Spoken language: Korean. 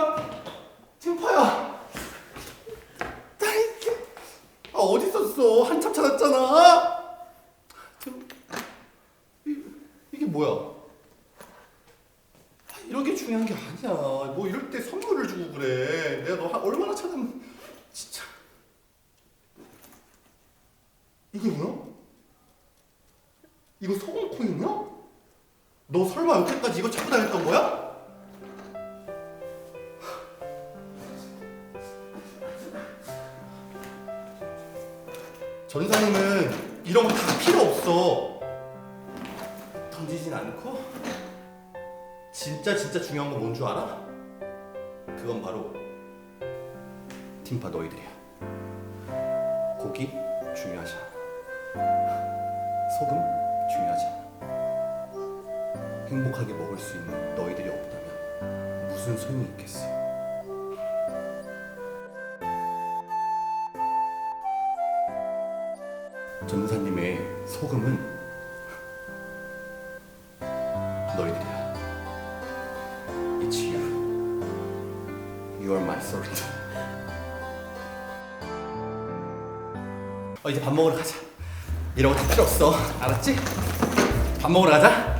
나 증파야. 딸이 아 어디 있었어? 한참 찾았잖아. 지금 이게 뭐야? 아, 이런 게 중요한 게 아니야. 뭐 이럴 때 선물을 주고 그래. 내가 너 얼마나 찾은 진짜. 이게 뭐야? 이거 소금 코인이야? 너 설마 여태까지 이거 찾고 다녔던 거야? 전사님은 이런 거 다 필요 없어. 던지진 않고 진짜 진짜 중요한 건 뭔 줄 알아? 그건 바로 팀파 너희들이야. 고기 중요하지 않아. 소금 중요하지 않아. 행복하게 먹을 수 있는 너희들이 없다면 무슨 소용이 있겠어? 전사님의 소금은 너희들이야. It's you. You are my salt. 어 이제 밥 먹으러 가자. 거다 필요 없어. 알았지? 밥 먹으러 가자.